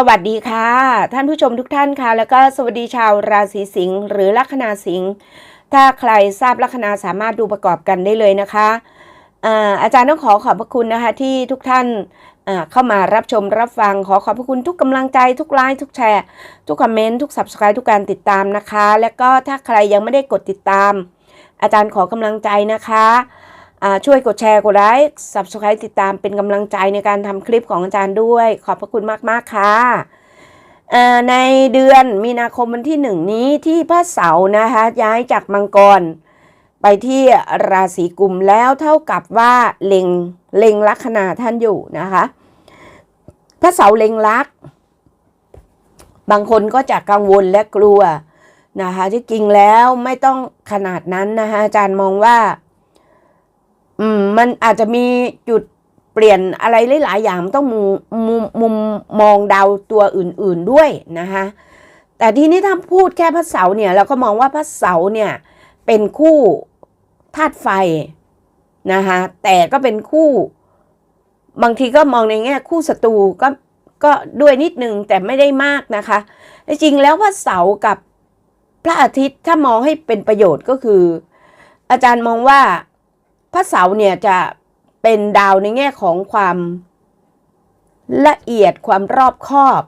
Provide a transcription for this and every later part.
สวัสดีค่ะ ท่านผู้ชมทุกท่านค่ะ แล้วก็สวัสดีชาวราศีสิงห์หรือลัคนาสิงห์ถ้าใครทราบลัคนาสามารถดูประกอบกันได้เลยนะคะอาจารย์ต้องขอขอบพระคุณนะคะที่ทุกท่านเข้ามารับชมรับฟังขอขอบพระคุณทุกกำลังใจทุกไลค์ทุกแชร์ ทุกคอมเมนต์ทุก subscribe ทุกการติดตามนะคะ แล้วก็ถ้าใครยังไม่ได้กดติดตาม อาจารย์ขอกำลังใจนะคะ ช่วยกดแชร์กดไลค์ subscribe ติดตามเป็นกำลังใจในการทำคลิปของอาจารย์ด้วย ขอบพระคุณมาก ๆ ค่ะในเดือนมีนาคมวันที่หนึ่งนี้ที่พระเสาร์นะคะย้ายจากมังกร ไปที่ราศีกุมแล้วเท่ากับว่าเล็งเล็งลัคนาท่านอยู่นะคะพระเสาร์เล็งลัก บางคนก็จะกังวลและกลัวนะคะที่จริงแล้วไม่ต้องขนาดนั้นนะคะอาจารย์มองว่า อืมมันอาจจะมีจุดเปลี่ยนอะไรหลายๆอย่างมันต้องมุมมุมมุมมองดาวตัวอื่นๆด้วยนะคะแต่ทีนี้ถ้าพูดแค่พระเสาร์เนี่ยเราก็มองว่าพระเสาร์เนี่ยเป็นคู่ธาตุไฟนะคะแต่ก็เป็นคู่ บางทีก็มองในแง่คู่ศัตรูก็ก็ด้วยนิดนึงแต่ไม่ได้มากนะคะจริงๆแล้วพระเสาร์กับพระอาทิตย์ถ้ามองให้เป็นประโยชน์ก็คือ อาจารย์มองว่า ระเสาร์เนี่ยจะเป็นดาวในแง่ของความละเอียดความรอบคอบ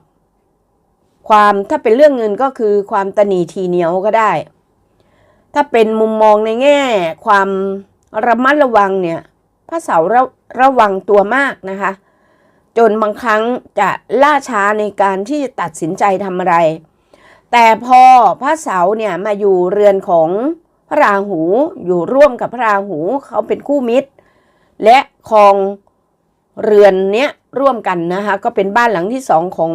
ความถ้าเป็นเรื่องเงินก็คือความตนีทีเหนียวก็ได้ ถ้าเป็นมุมมองในแง่ ความระมัดระวังเนี่ยพระเสาร์ระระวังตัวมากนะคะ จนบางครั้งจะล่าช้าในการที่จะตัดสินใจทำอะไร แต่พอพระเสาร์เนี่ยมาอยู่เรือนของ พระราหูอยู่ร่วมกับพระราหูเขาเป็นคู่มิตร และครองเรือนเนี้ยร่วมกันนะคะก็เป็นบ้านหลังที่สองของ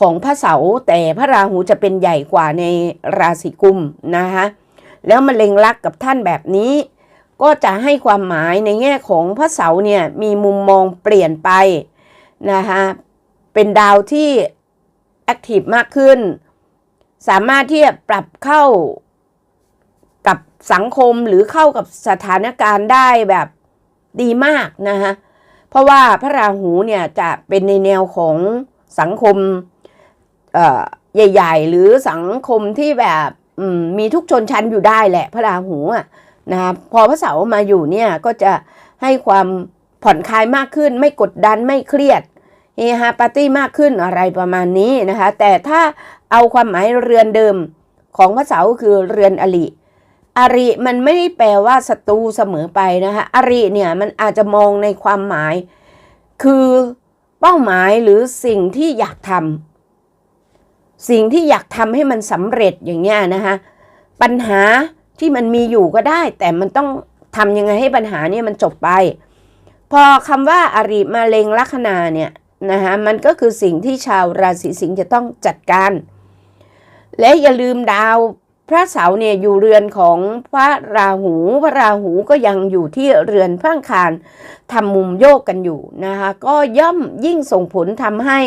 ของพระเสาร์แต่พระราหูจะเป็นใหญ่กว่าในราศีกุมนะคะแล้วมาเล็งรักกับท่านแบบนี้ ก็จะให้ความหมายในแง่ของพระเสาร์เนี่ยมีมุมมองเปลี่ยนไปนะคะเป็นดาวที่แอคทีฟมากขึ้น สามารถที่จะปรับเข้า กับสังคมหรือเข้ากับสถานการณ์ได้แบบดีมากนะคะเพราะว่าพระราหูเนี่ยจะเป็นในแนวของสังคมใหญ่ ๆ หรือสังคมที่แบบมมีทุกชนชั้นอยู่ได้แหละ พระราหูอะนะคะพอพระเสาร์มาอยู่เนี่ยก็จะให้ความผ่อนคลายมากขึ้น ไม่กดดันไม่เครียดเฮฮาปาร์ตี้มากขึ้นอะไรประมาณนี้นะคะ แต่ถ้าเอาความหมายเรือนเดิมของพระเสาร์คือเรือนอริ อริมันไม่ได้แปลว่าศัตรูเสมอไปนะคะอริเนี่ยมันอาจจะมองในความหมาย คือเป้าหมายหรือสิ่งที่อยากทำสิ่งที่อยากทำให้มันสำเร็จอย่างเงี้ยนะคะปัญหาที่มันมีอยู่ก็ได้ แต่มันต้องทำยังไงให้ปัญหาเนี่ยมันจบไป พอคำว่าอาริมาเลงลัคนาเนี่ยนะคะมันก็คือสิ่งที่ชาวราศีสิงห์จะต้องจัดการ และอย่าลืมดาว พระเสาเนี่ยอยู่เรือนของพระราหู พระราหูก็ยังอยู่ที่เรือนพระอังคารทำมุมโยกกันอยู่นะคะ ก็ย่อมยิ่งส่งผลทำให้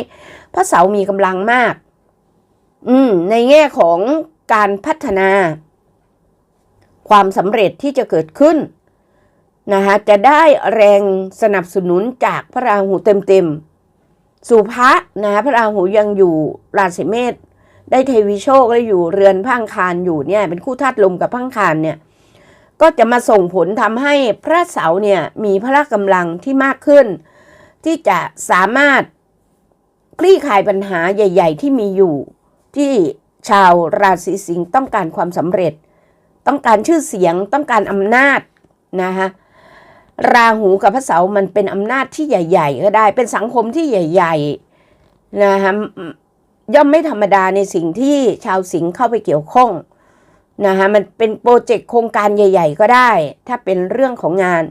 พระเสามีกำลังมาก อืม ในแง่ของการพัฒนา ความสำเร็จที่จะเกิดขึ้นนะคะจะได้แรงสนับสนุนจากพระราหูเต็มๆ สุภะนะคะพระราหูยังอยู่ราศีเมษ ได้เทวีโชคและอยู่เรือนพังคารอยู่เนี่ยเป็นคู่ธาตุลมกับพังคารเนี่ยก็จะมาส่งผลทำให้พระเสาร์เนี่ยมีพละกำลังที่มากขึ้น ที่จะสามารถคลี่คลายปัญหาใหญ่ ๆ ที่มีอยู่ ที่ชาวราศีสิงห์ต้องการความสำเร็จ ต้องการชื่อเสียงต้องการอำนาจนะคะราหูกับพระเสาร์มันเป็นอำนาจที่ใหญ่ ๆ ก็ได้เป็นสังคมที่ใหญ่ ๆนะคะ ย่อมไม่ธรรมดาในสิ่งที่ชาวสิงห์เข้าไปเกี่ยวข้องนะคะมันเป็นโปรเจกต์โครงการใหญ่ ๆ ก็ได้ ถ้าเป็นเรื่องของงาน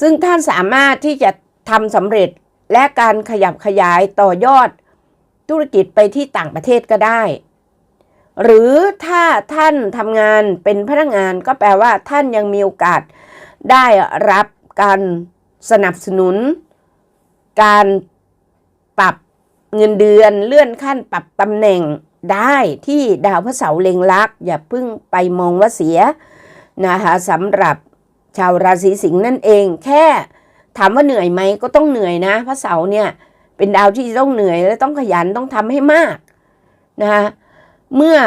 ซึ่งท่านสามารถที่จะทำสำเร็จและการขยับขยายต่อยอดธุรกิจไปที่ต่างประเทศก็ได้ หรือถ้าท่านทำงานเป็นพนักงานก็แปลว่าท่านยังมีโอกาสได้รับการสนับสนุน การปรับ เงินเดือนเลื่อนขั้นปรับตำแหน่งได้ที่ดาวพระเสาร์เล็งลักอย่าเพิ่งไปมองว่าเสียนะคะสำหรับชาวราศีสิงห์นั่นเอง แค่ถามว่าเหนื่อยไหมก็ต้องเหนื่อยนะ พระเสาร์เนี่ยเป็นดาวที่ต้องเหนื่อยและต้องขยันต้องทำให้มากนะคะเมื่อ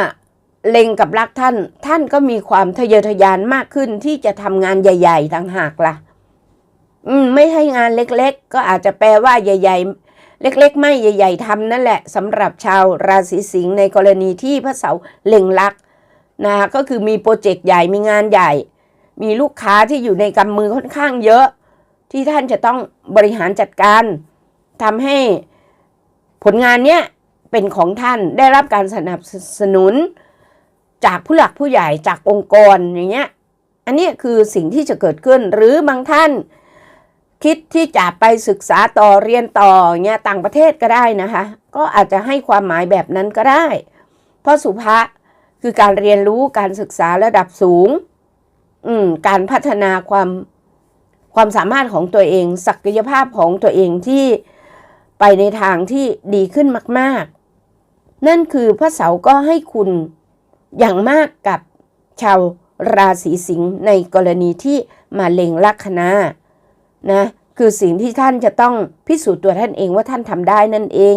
เล็งกับรักท่าน ท่านก็มีความทะเยอทะยานมากขึ้นที่จะทำงานใหญ่ ๆ ต่างหากล่ะ อืม ไม่ใช่งานเล็ก ๆ ก็อาจจะแปลว่าใหญ่ ๆ เล็กๆ ไม่ใหญ่ๆทำนั่นแหละสำหรับชาวราศีสิงห์ในกรณีที่พระเสาร์เล็งรักนะคะก็คือมีโปรเจกต์ใหญ่มีงานใหญ่ มีลูกค้าที่อยู่ในกำมือค่อนข้างเยอะ ที่ท่านจะต้องบริหารจัดการทำให้ผลงานเนี้ยเป็นของท่านได้รับการสนับสนุน จากผู้หลักผู้ใหญ่จากองค์กรอย่างเงี้ยอันนี้คือสิ่งที่จะเกิดขึ้นหรือบางท่าน คิดที่จะไปศึกษาต่อเรียนต่อเงี้ยต่างประเทศก็ได้นะคะ ก็อาจจะให้ความหมายแบบนั้นก็ได้ เพราะสุภะคือการเรียนรู้การศึกษาระดับสูง อืมการพัฒนาความความสามารถของตัวเอง ศักยภาพของตัวเองที่ไปในทางที่ดีขึ้นมาก ๆ นั่นคือพระเสาก็ให้คุณอย่างมากกับชาวราศีสิงห์ในกรณีที่มาเล็งลัคนา นะคือสิ่งที่ท่านจะต้องพิสูจน์ตัวท่านเองว่าท่านทำได้นั่นเอง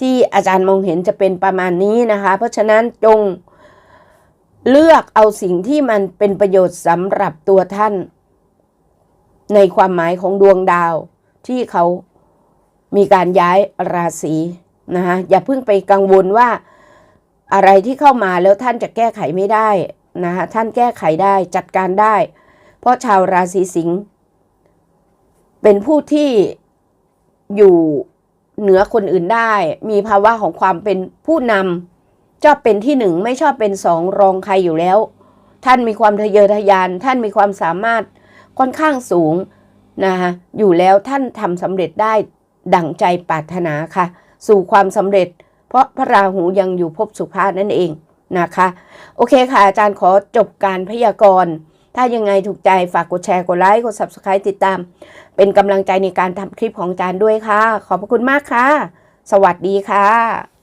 ที่อาจารย์มองเห็นจะเป็นประมาณนี้นะคะ เพราะฉะนั้นจงเลือกเอาสิ่งที่มันเป็นประโยชน์สำหรับตัวท่าน ในความหมายของดวงดาวที่เขามีการย้ายราศีนะคะอย่าเพิ่งไปกังวลว่าอะไรที่เข้ามาแล้วท่านจะแก้ไขไม่ได้นะคะท่านแก้ไขได้จัดการได้ เพราะชาวราศีสิงห์ เป็นผู้ที่อยู่เหนือคนอื่นได้ มีภาวะของความเป็นผู้นำชอบเป็นที่หนึ่งไม่ชอบเป็นสองรองใครอยู่แล้ว ท่านมีความทะเยอทะยาน ท่านมีความสามารถค่อนข้างสูงนะคะอยู่แล้วท่านทำสำเร็จได้ดั่งใจปรารถนาค่ะ สู่ความสำเร็จ เพราะพระราหูยังอยู่ภพสุภานั่นเองนะคะ โอเคค่ะ อาจารย์ขอจบการพยากรณ์ ถ้ายังไงถูกใจฝากกดแชร์กดไลค์กด Subscribe ติดตาม เป็นกำลังใจในการทำคลิปของอาจารย์ด้วยค่ะ ขอบพระคุณมากค่ะ สวัสดีค่ะ